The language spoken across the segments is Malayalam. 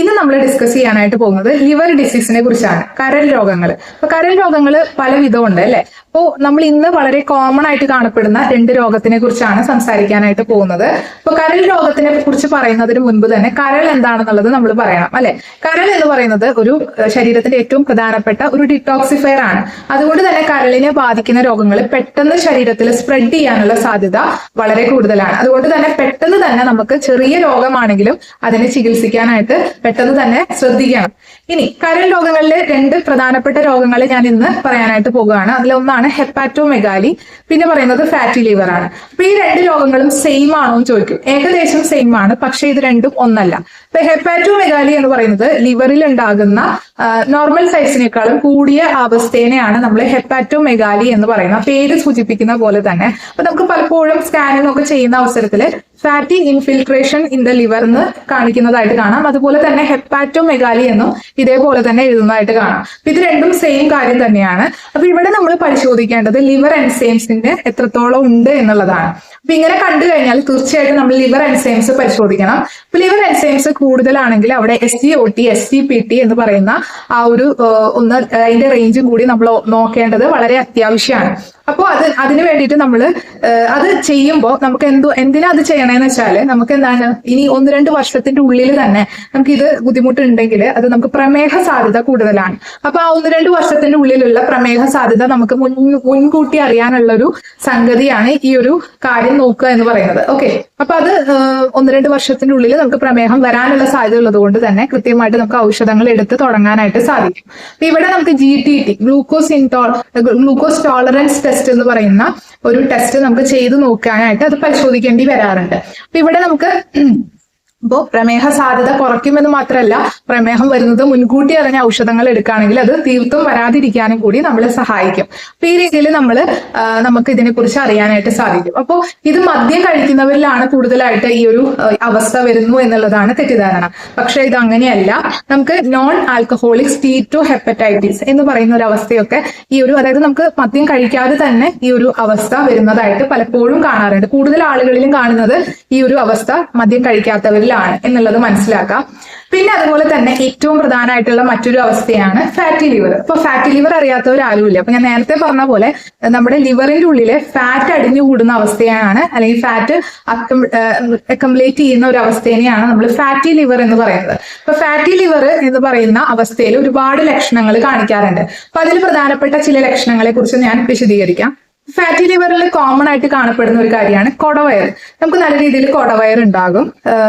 ഇന്ന് നമ്മൾ ഡിസ്കസ് ചെയ്യാനായിട്ട് പോകുന്നത് ലിവർ ഡിസീസിനെ കുറിച്ചാണ് കരൽ രോഗങ്ങൾ അപ്പൊ കരൽ രോഗങ്ങൾ പല വിധമുണ്ട് അല്ലെ? അപ്പോ നമ്മൾ ഇന്ന് വളരെ കോമൺ ആയിട്ട് കാണപ്പെടുന്ന രണ്ട് രോഗത്തിനെ കുറിച്ചാണ് സംസാരിക്കാനായിട്ട് പോകുന്നത്. അപ്പൊ കരൽ രോഗത്തിനെ കുറിച്ച് പറയുന്നതിന് മുൻപ് തന്നെ കരൾ എന്താണെന്നുള്ളത് നമ്മൾ പറയണം അല്ലെ? കരൾ എന്ന് പറയുന്നത് ഒരു ശരീരത്തിന്റെ ഏറ്റവും പ്രധാനപ്പെട്ട ഒരു ഡിറ്റോക്സിഫയർ ആണ്. അതുകൊണ്ട് തന്നെ കരളിനെ ബാധിക്കുന്ന രോഗങ്ങൾ പെട്ടെന്ന് ശരീരത്തിൽ സ്പ്രെഡ് ചെയ്യാനുള്ള സാധ്യത വളരെ കൂടുതലാണ്. അതുകൊണ്ട് തന്നെ പെട്ടെന്ന് തന്നെ നമുക്ക് ചെറിയ രോഗമാണെങ്കിലും അതിനെ ചികിത്സിക്കാനായിട്ട് പെട്ടെന്ന് തന്നെ ശ്രദ്ധിക്കണം. ഇനി കരൾ രോഗങ്ങളിലെ രണ്ട് പ്രധാനപ്പെട്ട രോഗങ്ങൾ ഞാൻ ഇന്ന് പറയാനായിട്ട് പോകുകയാണ്. അതിലൊന്നാണ് ഹെപ്പാറ്റോമെഗാലി പിന്നെ പറയുന്നത് ഫാറ്റി ലിവർ ആണ്. അപ്പൊ ഈ രണ്ട് രോഗങ്ങളും സെയിം ആണോ എന്ന് ചോദിക്കും. ഏകദേശം സെയിം ആണ് പക്ഷെ ഇത് രണ്ടും ഒന്നല്ല. ഹെപ്പാറ്റോമെഗാലി എന്ന് പറയുന്നത് ലിവറിൽ ഉണ്ടാകുന്ന നോർമൽ സൈസിനേക്കാളും കൂടിയ അവസ്ഥേനെയാണ് നമ്മൾ ഹെപ്പാറ്റോ മെഗാലി എന്ന് പറയുന്നത് പേര് സൂചിപ്പിക്കുന്ന പോലെ തന്നെ. അപ്പൊ നമുക്ക് പലപ്പോഴും സ്കാനിംഗ് ഒക്കെ ചെയ്യുന്ന അവസരത്തിൽ fatty infiltration in the liver എന്ന് കാണിക്കുന്നതായിട്ട് കാണാം. അതുപോലെ തന്നെ ഹെപ്പാറ്റോ മെഗാലി എന്നും ഇതേപോലെ തന്നെ എഴുതുന്നതായിട്ട് കാണാം. ഇത് രണ്ടും സെയിം കാര്യം തന്നെയാണ്. അപ്പൊ ഇവിടെ നമ്മൾ പരിശോധിക്കേണ്ടത് ലിവർ എൻസൈംസിന്റെ എത്രത്തോളം ഉണ്ട് എന്നുള്ളതാണ്. അപ്പൊ ഇങ്ങനെ കണ്ടു കഴിഞ്ഞാൽ തീർച്ചയായിട്ടും നമ്മൾ ലിവർ എൻസൈംസ് പരിശോധിക്കണം. അപ്പൊ ലിവർ എൻസൈംസ് കൂടുതലാണെങ്കിൽ അവിടെ S G O T S G P T എന്ന് പറയുന്ന ആ ഒരു ഒന്ന് അതിന്റെ റേഞ്ചും കൂടി നമ്മൾ നോക്കേണ്ടത് വളരെ അത്യാവശ്യമാണ്. അപ്പോൾ അത് അതിന് വേണ്ടിയിട്ട് നമ്മൾ അത് ചെയ്യുമ്പോൾ നമുക്ക് എന്തോ എന്തിനാ അത് ചെയ്യണേന്ന് വെച്ചാൽ നമുക്ക് എന്താണ് ഇനി ഒന്ന് രണ്ട് വർഷത്തിന്റെ ഉള്ളിൽ തന്നെ നമുക്ക് ഇത് ബുദ്ധിമുട്ടുണ്ടെങ്കിൽ അത് നമുക്ക് പ്രമേഹ സാധ്യത കൂടുതലാണ്. അപ്പൊ ആ ഒന്ന് രണ്ട് വർഷത്തിന്റെ ഉള്ളിലുള്ള പ്രമേഹ സാധ്യത നമുക്ക് മുൻ മുൻകൂട്ടി അറിയാനുള്ള ഒരു സംഗതിയാണ് ഈ ഒരു കാര്യം നോക്കുക എന്ന് പറയുന്നത്. ഓക്കെ. അപ്പൊ അത് ഒന്ന് രണ്ട് വർഷത്തിന്റെ ഉള്ളിൽ നമുക്ക് പ്രമേഹം വരാനുള്ള സാധ്യത ഉള്ളത് കൊണ്ട് തന്നെ കൃത്യമായിട്ട് നമുക്ക് ഔഷധങ്ങൾ എടുത്ത് തുടങ്ങാനായിട്ട് സാധിക്കും. ഇവിടെ നമുക്ക് G T T glucose into glucose tolerance എന്ന് പറയുന്ന ഒരു ടെസ്റ്റ് നമുക്ക് ചെയ്തു നോക്കാനായിട്ട് അത് പരിശോധിക്കേണ്ടി വരാറുണ്ട്. അപ്പൊ ഇവിടെ നമുക്ക് അപ്പോൾ പ്രമേഹ സാധ്യത കുറയ്ക്കുമെന്ന് മാത്രമല്ല പ്രമേഹം വരുന്നത് മുൻകൂട്ടി അറിഞ്ഞ ഔഷധങ്ങൾ എടുക്കുകയാണെങ്കിൽ അത് തീർത്തും വരാതിരിക്കാനും കൂടി നമ്മളെ സഹായിക്കും. അപ്പൊ ഈ രീതിയിൽ നമ്മൾ നമുക്ക് ഇതിനെക്കുറിച്ച് അറിയാനായിട്ട് സാധിക്കും. അപ്പോൾ ഇത് മദ്യം കഴിക്കുന്നവരിലാണ് കൂടുതലായിട്ട് ഈ ഒരു അവസ്ഥ വരുന്നു എന്നുള്ളതാണ് തെറ്റിദ്ധാരണ. പക്ഷേ ഇത് അങ്ങനെയല്ല. നമുക്ക് നോൺ ആൽക്കഹോളിക് സ്റ്റീറ്റോ ഹെപ്പറ്റൈറ്റിസ് എന്ന് പറയുന്ന ഒരു അവസ്ഥയൊക്കെ ഈ ഒരു അതായത് നമുക്ക് മദ്യം കഴിക്കാതെ തന്നെ ഈ ഒരു അവസ്ഥ വരുന്നതായിട്ട് പലപ്പോഴും കാണാറുണ്ട്. കൂടുതൽ ആളുകളിലും കാണുന്നത് ഈ ഒരു അവസ്ഥ മദ്യം കഴിക്കാത്തവരിലാണ് എന്നുള്ളത് മനസ്സിലാക്കാം. പിന്നെ അതുപോലെ തന്നെ ഏറ്റവും പ്രധാനമായിട്ടുള്ള മറ്റൊരു അവസ്ഥയാണ് ഫാറ്റി ലിവർ ഇപ്പൊ ഫാറ്റി ലിവർ അറിയാത്തവരാരുമില്ല അപ്പൊ ഞാൻ നേരത്തെ പറഞ്ഞ പോലെ നമ്മുടെ ലിവറിന്റെ ഉള്ളിലെ ഫാറ്റ് അടിഞ്ഞു കൂടുന്ന അവസ്ഥയാണ് അല്ലെങ്കിൽ ഫാറ്റ് അക്കംപ്ലേറ്റ് ചെയ്യുന്ന ഒരു അവസ്ഥേനെയാണ് നമ്മൾ ഫാറ്റി ലിവർ എന്ന് പറയുന്നത്. അപ്പൊ ഫാറ്റി ലിവർ എന്ന് പറയുന്ന അവസ്ഥയിൽ ഒരുപാട് ലക്ഷണങ്ങൾ കാണിക്കാറുണ്ട്. അപ്പൊ അതിൽ പ്രധാനപ്പെട്ട ചില ലക്ഷണങ്ങളെ കുറിച്ച് ഞാൻ വിശദീകരിക്കാം. ഫാറ്റി ലിവറിൽ കോമൺ ആയിട്ട് കാണപ്പെടുന്ന ഒരു കാര്യമാണ് കൊടവയർ. നമുക്ക് നല്ല രീതിയിൽ കൊടവയർ ഉണ്ടാകും.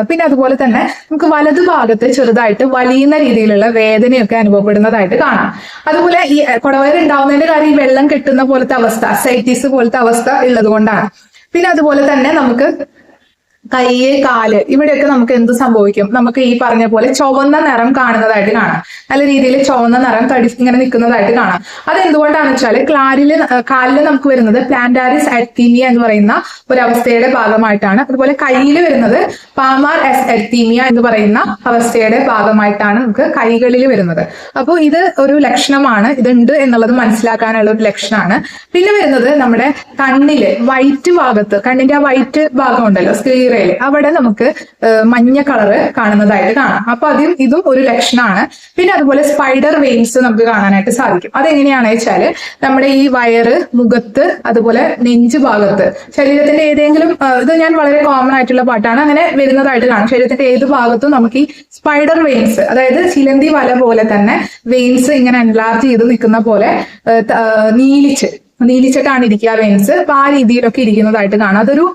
പിന്നെ അതുപോലെ തന്നെ നമുക്ക് വലതു ഭാഗത്ത് ചെറുതായിട്ട് വലിയുന്ന രീതിയിലുള്ള വേദനയൊക്കെ അനുഭവപ്പെടുന്നതായിട്ട് കാണാം. അതുപോലെ ഈ കൊടവയർ ഉണ്ടാവുന്നതിന്റെ കാര്യം ഈ വെള്ളം കെട്ടുന്ന പോലത്തെ അവസ്ഥ സൈറ്റീസ് പോലത്തെ അവസ്ഥ ഉള്ളത് കൊണ്ടാണ് പിന്നെ അതുപോലെ തന്നെ നമുക്ക് കയ്യ് കാൽ ഇവിടെയൊക്കെ നമുക്ക് എന്ത് സംഭവിക്കും? നമുക്ക് ഈ പറഞ്ഞ പോലെ ചുവന്ന നിറം കാണുന്നതായിട്ട് കാണാം. നല്ല രീതിയിൽ ചുവന്ന നിറം തടി ഇങ്ങനെ നിൽക്കുന്നതായിട്ട് കാണാം. അത് എന്തുകൊണ്ടാണെന്ന് വെച്ചാൽ ക്ലാരിൽ കാലിൽ നമുക്ക് വരുന്നത് പ്ലാന്റാരിസ് അക്തീമിയ എന്ന് പറയുന്ന ഒരു അവസ്ഥയുടെ ഭാഗമായിട്ടാണ്. അതുപോലെ കയ്യിൽ വരുന്നത് പാമാർ എസ് അക്തീമിയ എന്ന് പറയുന്ന അവസ്ഥയുടെ ഭാഗമായിട്ടാണ് നമുക്ക് കൈകളിൽ വരുന്നത്. അപ്പോൾ ഇത് ഒരു ലക്ഷണമാണ്. ഇതുണ്ട് എന്നുള്ളത് മനസ്സിലാക്കാനുള്ള ഒരു ലക്ഷണമാണ്. പിന്നെ വരുന്നത് നമ്മുടെ കണ്ണിൽ വൈറ്റ് ഭാഗത്ത് കണ്ണിന്റെ ആ വൈറ്റ് ഭാഗം ഉണ്ടല്ലോ സ്ക്ലീറയിൽ അവിടെ നമുക്ക് മഞ്ഞ കളറ് കാണുന്നതായിട്ട് കാണാം. അപ്പൊ അതും ഇതും ഒരു ലക്ഷണമാണ്. പിന്നെ അതുപോലെ സ്പൈഡർ വെയിൻസ് നമുക്ക് കാണാനായിട്ട് സാധിക്കും. അതെങ്ങനെയാണെന്ന് വെച്ചാൽ നമ്മുടെ ഈ വയറ് മുഖത്ത് അതുപോലെ നെഞ്ച് ഭാഗത്ത് ശരീരത്തിന്റെ ഏതെങ്കിലും ഇത് ഞാൻ വളരെ കോമൺ ആയിട്ടുള്ള പാട്ടാണ്. അങ്ങനെ വരുന്നതായിട്ട് കാണാം. ശരീരത്തിന്റെ ഏത് ഭാഗത്തും നമുക്ക് ഈ സ്പൈഡർ വെയിൻസ് അതായത് ചിലന്തി വല പോലെ തന്നെ വെയിൻസ് ഇങ്ങനെ എൻലാർജ് ചെയ്ത് നിൽക്കുന്ന പോലെ നീലിച്ച് നീലിച്ചിട്ടാണ് ഇരിക്കുക വെയിൻസ് അപ്പൊ ആ രീതിയിലൊക്കെ ഇരിക്കുന്നതായിട്ട് കാണാം. അതൊരു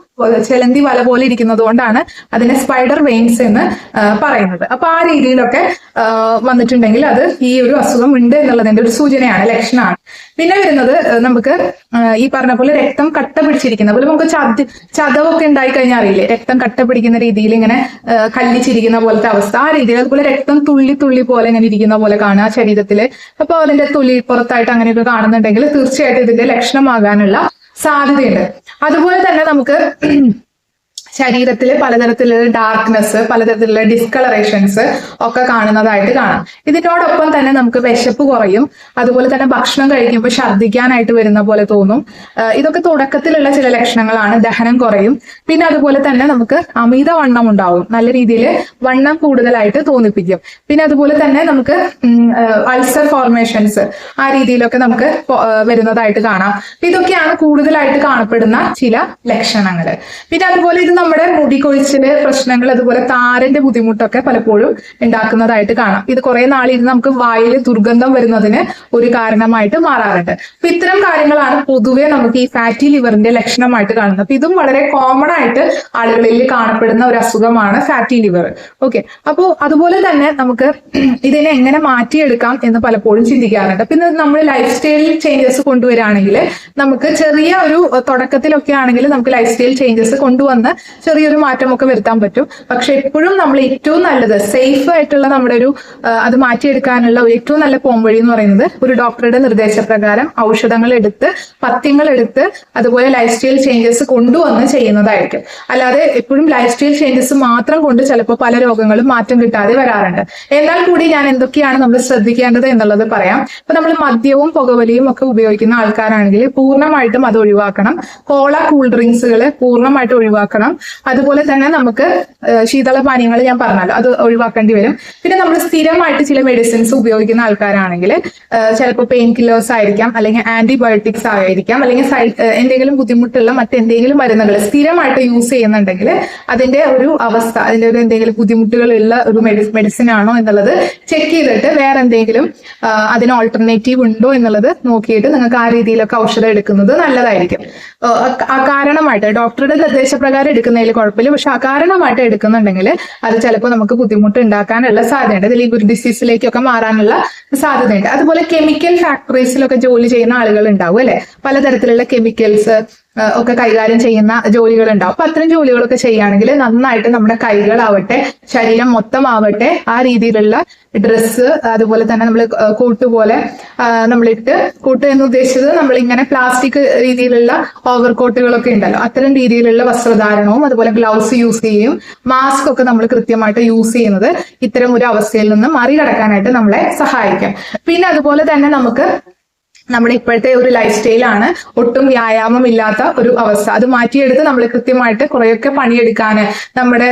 ചെലന്തി വല പോലെ ഇരിക്കുന്നത് കൊണ്ടാണ് അതിനെ സ്പൈഡർ വെയിൻസ് എന്ന് പറയുന്നത്. അപ്പൊ ആ രീതിയിലൊക്കെ വന്നിട്ടുണ്ടെങ്കിൽ അത് ഈ ഒരു അസുഖം ഉണ്ട് എന്നുള്ളതിന്റെ ഒരു സൂചനയാണ് ലക്ഷണമാണ്. പിന്നെ വരുന്നത് നമുക്ക് ഈ പറഞ്ഞ പോലെ രക്തം കട്ട പിടിച്ചിരിക്കുന്ന പോലെ നമുക്ക് ചത ചതവൊക്കെ ഉണ്ടായി കഴിഞ്ഞാൽ അറിയില്ലേ? രക്തം കട്ട പിടിക്കുന്ന രീതിയിൽ ഇങ്ങനെ കല്ലിച്ചിരിക്കുന്ന പോലത്തെ അവസ്ഥ. ആ രീതിയിൽ അതുപോലെ രക്തം തുള്ളി തുള്ളി പോലെ ഇങ്ങനെ ഇരിക്കുന്ന പോലെ കാണുക ശരീരത്തിൽ. അപ്പൊ അതിന്റെ തുള്ളി പുറത്തായിട്ട് അങ്ങനെയൊക്കെ കാണുന്നുണ്ടെങ്കിൽ തീർച്ചയായിട്ടും ഇതിന്റെ ലക്ഷണമാകാനുള്ള സാധ്യതയുണ്ട്. അതുപോലെ തന്നെ നമുക്ക് ശരീരത്തിൽ പലതരത്തിലുള്ള ഡാർക്ക്നെസ് പലതരത്തിലുള്ള ഡിസ്കളറേഷൻസ് ഒക്കെ കാണുന്നതായിട്ട് കാണാം. ഇതിനോടൊപ്പം തന്നെ നമുക്ക് വിശപ്പ് കുറയും. അതുപോലെ തന്നെ ഭക്ഷണം കഴിക്കുമ്പോൾ ഛർദ്ദിക്കാനായിട്ട് വരുന്ന പോലെ തോന്നും. ഇതൊക്കെ തുടക്കത്തിലുള്ള ചില ലക്ഷണങ്ങളാണ്. ദഹനം കുറയും. പിന്നെ അതുപോലെ തന്നെ നമുക്ക് അമിത വണ്ണം ഉണ്ടാവും. നല്ല രീതിയിൽ വണ്ണം കൂടുതലായിട്ട് തോന്നിപ്പിക്കും. പിന്നെ അതുപോലെ തന്നെ നമുക്ക് അൾസർ ഫോർമേഷൻസ് ആ രീതിയിലൊക്കെ നമുക്ക് വരുന്നതായിട്ട് കാണാം. ഇതൊക്കെയാണ് കൂടുതലായിട്ട് കാണപ്പെടുന്ന ചില ലക്ഷണങ്ങൾ പിന്നെ അതുപോലെ ഇത് നമ്മുടെ മുടി കൊഴിച്ചിൽ പ്രശ്നങ്ങൾ അതുപോലെ താരന്റെ ബുദ്ധിമുട്ടൊക്കെ പലപ്പോഴും ഉണ്ടാക്കുന്നതായിട്ട് കാണാം. ഇത് കുറെ നാളിൽ നമുക്ക് വായിൽ ദുർഗന്ധം വരുന്നതിന് ഒരു കാരണമായിട്ട് മാറാറുണ്ട്. അപ്പൊ ഇത്തരം കാര്യങ്ങളാണ് പൊതുവെ നമുക്ക് ഈ ഫാറ്റി ലിവറിന്റെ ലക്ഷണമായിട്ട് കാണുന്നത്. അപ്പൊ ഇതും വളരെ കോമൺ ആയിട്ട് ആളുകളിൽ കാണപ്പെടുന്ന ഒരു അസുഖമാണ് ഫാറ്റി ലിവർ. ഓക്കെ. അപ്പോൾ അതുപോലെ തന്നെ നമുക്ക് ഇതിനെ എങ്ങനെ മാറ്റിയെടുക്കാം എന്ന് പലപ്പോഴും ചിന്തിക്കാറുണ്ട്. പിന്നെ നമ്മൾ ലൈഫ് സ്റ്റൈൽ ചേഞ്ചസ് കൊണ്ടുവരികയാണെങ്കിൽ നമുക്ക് ചെറിയ ഒരു തുടക്കത്തിലൊക്കെ ആണെങ്കിൽ നമുക്ക് ലൈഫ് സ്റ്റൈൽ ചേഞ്ചസ് കൊണ്ടുവന്ന് ചെറിയൊരു മാറ്റമൊക്കെ വരുത്താൻ പറ്റും. പക്ഷെ എപ്പോഴും നമ്മൾ ഏറ്റവും നല്ലത് സേഫ് ആയിട്ടുള്ള നമ്മുടെ ഒരു അത് മാറ്റിയെടുക്കാനുള്ള ഏറ്റവും നല്ല പോംവഴി എന്ന് പറയുന്നത് ഒരു ഡോക്ടറുടെ നിർദ്ദേശപ്രകാരം ഔഷധങ്ങൾ എടുത്ത് പഥ്യങ്ങൾ എടുത്ത് അതുപോലെ ലൈഫ് സ്റ്റൈൽ ചേഞ്ചസ് കൊണ്ടുവന്ന് ചെയ്യുന്നതായിരിക്കും. അല്ലാതെ എപ്പോഴും ലൈഫ് സ്റ്റൈൽ ചേഞ്ചസ് മാത്രം കൊണ്ട് ചിലപ്പോൾ പല രോഗങ്ങളും മാറ്റം കിട്ടാതെ വരാറുണ്ട്. എന്നാൽ കൂടി ഞാൻ എന്തൊക്കെയാണ് നമ്മൾ ശ്രദ്ധിക്കേണ്ടത് എന്നുള്ളത് പറയാം. ഇപ്പൊ നമ്മൾ മദ്യവും പുകവലിയും ഒക്കെ ഉപയോഗിക്കുന്ന ആൾക്കാരാണെങ്കിൽ പൂർണമായിട്ടും അത് ഒഴിവാക്കണം. കോള കൂൾ ഡ്രിങ്ക്സുകൾ പൂർണമായിട്ട് ഒഴിവാക്കണം. അതുപോലെ തന്നെ നമുക്ക് ശീതള ശീതളപാനീയങ്ങൾ ഞാൻ പറഞ്ഞല്ലോ അത് ഒഴിവാക്കേണ്ടി വരും. പിന്നെ നമ്മൾ സ്ഥിരമായിട്ട് ചില മെഡിസിൻസ് ഉപയോഗിക്കുന്ന ആൾക്കാരാണെങ്കിൽ ചിലപ്പോൾ പെയിൻ കില്ലേഴ്സ് ആയിരിക്കാം അല്ലെങ്കിൽ ആന്റിബയോട്ടിക്സ് ആയിരിക്കാം അല്ലെങ്കിൽ എന്തെങ്കിലും ബുദ്ധിമുട്ടുള്ള മറ്റെന്തെങ്കിലും മരുന്നുകൾ സ്ഥിരമായിട്ട് യൂസ് ചെയ്യുന്നുണ്ടെങ്കിൽ അതിന്റെ ഒരു അവസ്ഥ അതിന്റെ ഒരു എന്തെങ്കിലും ബുദ്ധിമുട്ടുകളുള്ള ഒരു മെഡിസിൻ ആണോ എന്നുള്ളത് ചെക്ക് ചെയ്തിട്ട് വേറെ എന്തെങ്കിലും അതിന് ഓൾട്ടർനേറ്റീവ് ഉണ്ടോ എന്നുള്ളത് നോക്കിയിട്ട് നിങ്ങൾക്ക് ആ രീതിയിലൊക്കെ ഔഷധം എടുക്കുന്നത് നല്ലതായിരിക്കും. ആ, കാരണമായിട്ട് ഡോക്ടറുടെ നിർദ്ദേശപ്രകാരം എടുക്കുന്നതിൽ കുഴപ്പമില്ല. പക്ഷെ അകാരണമായിട്ട് എടുക്കുന്നുണ്ടെങ്കിൽ അത് ചിലപ്പോൾ നമുക്ക് ബുദ്ധിമുട്ട് ഉണ്ടാക്കാനുള്ള സാധ്യതയുണ്ട് ഇത് ലിവർ ഡിസീസിലേക്കൊക്കെ മാറാനുള്ള സാധ്യതയുണ്ട്. അതുപോലെ കെമിക്കൽ ഫാക്ടറീസിലൊക്കെ ജോലി ചെയ്യുന്ന ആളുകൾ ഉണ്ടാവും അല്ലെ? പലതരത്തിലുള്ള കെമിക്കൽസ് ഒക്കെ കൈകാര്യം ചെയ്യുന്ന ജോലികൾ ഉണ്ടാവും അപ്പൊ അത്തരം ജോലികളൊക്കെ ചെയ്യുകയാണെങ്കിൽ നന്നായിട്ട് നമ്മുടെ കൈകളാവട്ടെ ശരീരം മൊത്തം ആവട്ടെ ആ രീതിയിലുള്ള ഡ്രസ്സ് അതുപോലെ തന്നെ നമ്മൾ കോട്ട് പോലെ നമ്മളിട്ട് കൂട്ട് എന്ന് ഉദ്ദേശിച്ചത് നമ്മൾ ഇങ്ങനെ പ്ലാസ്റ്റിക് രീതിയിലുള്ള ഓവർ കോട്ടുകളൊക്കെ ഉണ്ടല്ലോ. അത്തരം രീതിയിലുള്ള വസ്ത്രധാരണവും അതുപോലെ ഗ്ലൗസ് യൂസ് ചെയ്യും മാസ്ക് ഒക്കെ നമ്മൾ കൃത്യമായിട്ട് യൂസ് ചെയ്യുന്നത് ഇത്തരം ഒരു അവസ്ഥയിൽ നിന്ന് മറികടക്കാനായിട്ട് നമ്മളെ സഹായിക്കും. പിന്നെ അതുപോലെ തന്നെ നമുക്ക് നമ്മുടെ ഇപ്പോഴത്തെ ഒരു ലൈഫ് സ്റ്റൈലാണ് ഒട്ടും വ്യായാമം ഇല്ലാത്ത ഒരു അവസ്ഥ. അത് മാറ്റിയെടുത്ത് നമ്മൾ കൃത്യമായിട്ട് കുറെയൊക്കെ പണിയെടുക്കാൻ നമ്മുടെ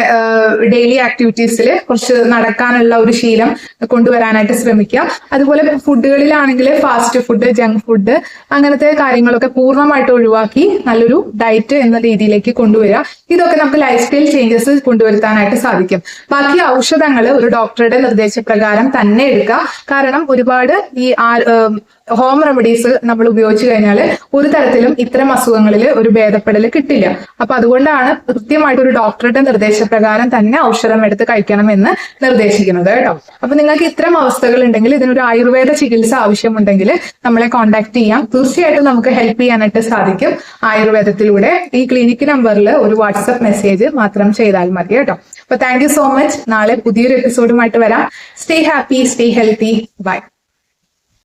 ഡെയിലി ആക്ടിവിറ്റീസിൽ കുറച്ച് നടക്കാനുള്ള ഒരു ശീലം കൊണ്ടുവരാനായിട്ട് ശ്രമിക്കുക. അതുപോലെ ഫുഡുകളിലാണെങ്കിൽ ഫാസ്റ്റ് ഫുഡ് ജങ്ക് ഫുഡ് അങ്ങനത്തെ കാര്യങ്ങളൊക്കെ പൂർണമായിട്ട് ഒഴിവാക്കി നല്ലൊരു ഡയറ്റ് എന്ന രീതിയിലേക്ക് കൊണ്ടുവരിക. ഇതൊക്കെ നമുക്ക് ലൈഫ് സ്റ്റൈൽ ചേഞ്ചസ് കൊണ്ടുവരുത്താനായിട്ട് സാധിക്കും. ബാക്കി ഔഷധങ്ങൾ ഒരു ഡോക്ടറുടെ നിർദ്ദേശപ്രകാരം തന്നെ എടുക്കുക. കാരണം ഒരുപാട് ഈ ഹോം റെമഡി റെമഡീസ് നമ്മൾ ഉപയോഗിച്ചു കഴിഞ്ഞാൽ ഒരു തരത്തിലും ഇത്തരം അസുഖങ്ങളിൽ ഒരു ഭേദപ്പെടൽ കിട്ടില്ല. അപ്പൊ അതുകൊണ്ടാണ് കൃത്യമായിട്ട് ഒരു ഡോക്ടറുടെ നിർദ്ദേശപ്രകാരം തന്നെ ഔഷധം എടുത്ത് കഴിക്കണം എന്ന് നിർദ്ദേശിക്കുന്നത് കേട്ടോ. അപ്പൊ നിങ്ങൾക്ക് ഇത്തരം അവസ്ഥകൾ ഉണ്ടെങ്കിൽ ഇതിനൊരു ആയുർവേദ ചികിത്സ ആവശ്യമുണ്ടെങ്കിൽ നമ്മളെ കോൺടാക്ട് ചെയ്യാം. തീർച്ചയായിട്ടും നമുക്ക് ഹെൽപ്പ് ചെയ്യാനായിട്ട് സാധിക്കും. ആയുർവേദത്തിലൂടെ ഈ ക്ലിനിക് നമ്പറിൽ ഒരു വാട്സപ്പ് മെസ്സേജ് മാത്രം ചെയ്താൽ മതി കേട്ടോ. അപ്പൊ താങ്ക് സോ മച്ച് നാളെ പുതിയൊരു എപ്പിസോഡുമായിട്ട് വരാം. Stay happy stay healthy bye